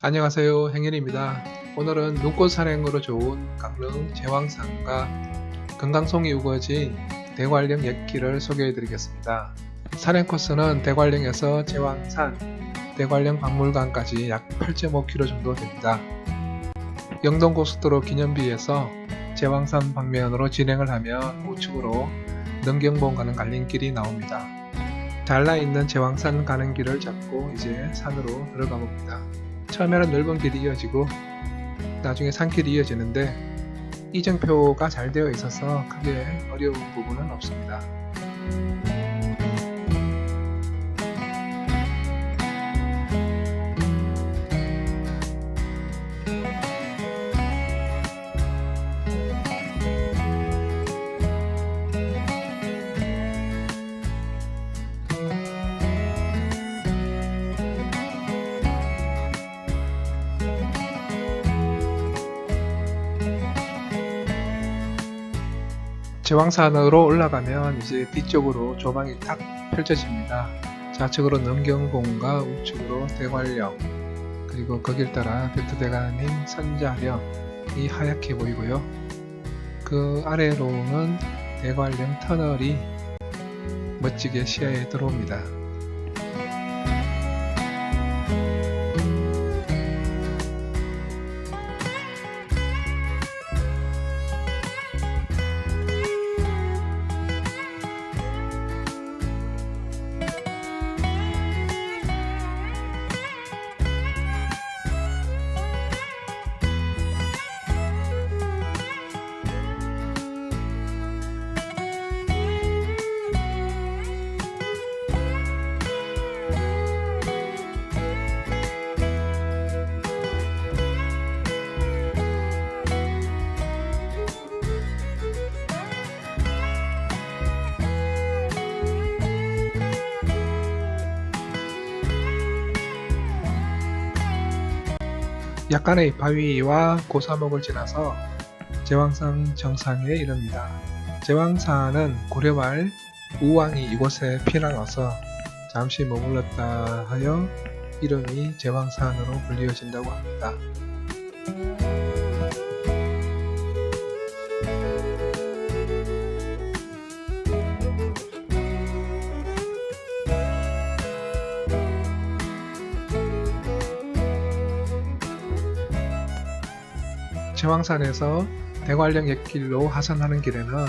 안녕하세요 행일입니다. 오늘은 눈꽃 산행으로 좋은 강릉 제왕산과 금강송이 우거진 대관령 옛길을 소개해 드리겠습니다. 산행 코스는 대관령에서 제왕산 대관령 박물관까지 약 8.5km 정도 됩니다. 영동고속도로 기념비에서 제왕산 방면으로 진행을 하면 우측으로 능경봉 가는 갈림길이 나옵니다. 달라 있는 제왕산 가는 길을 잡고 이제 산으로 들어가 봅니다 처음에는 넓은 길이 이어지고 나중에 산길이 이어지는데 이정표가 잘 되어 있어서 크게 어려운 부분은 없습니다. 제왕산으로 올라가면 이제 뒤쪽으로 조망이 딱 펼쳐집니다. 좌측으로 능경봉과 우측으로 대관령 그리고 거길 따라 베트대간인 선자령이 하얗게 보이고요. 그 아래로는 대관령 터널이 멋지게 시야에 들어옵니다. 약간의 바위와 고사목을 지나서 제왕산 정상에 이릅니다. 제왕산은 고려 말 우왕이 이곳에 피난와서 잠시 머물렀다 하여 이름이 제왕산으로 불리어진다고 합니다. 제왕산에서 대관령 옛길로 하산하는 길에는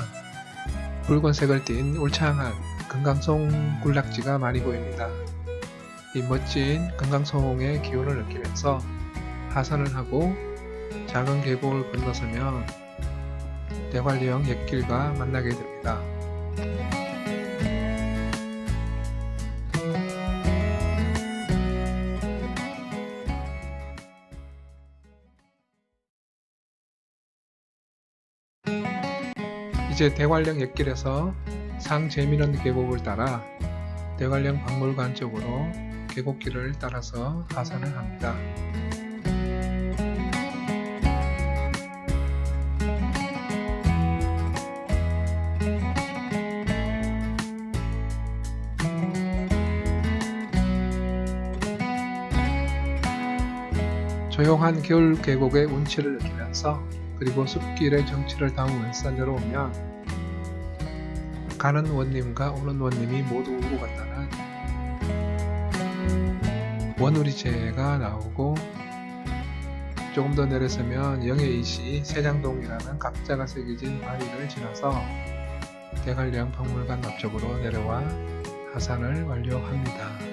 붉은색을 띤 울창한 금강송 군락지가 많이 보입니다. 이 멋진 금강송의 기운을 느끼면서 하산을 하고 작은 계곡을 건너서면 대관령 옛길과 만나게 됩니다. 이제 대관령 옛길에서 상재민원 계곡을 따라 대관령 박물관 쪽으로 계곡길을 따라서 하산을 합니다. 조용한 겨울 계곡의 운치를 느끼면서 그리고 숲길의 정취를 담으면서 내려오면 가는 원님과 오는 원님이 모두 울고 간다는 원우리제가 나오고 조금 더 내려서면 영예이시 세장동이라는 각자가 새겨진 바위를 지나서 대관령 박물관 앞쪽으로 내려와 하산을 완료합니다.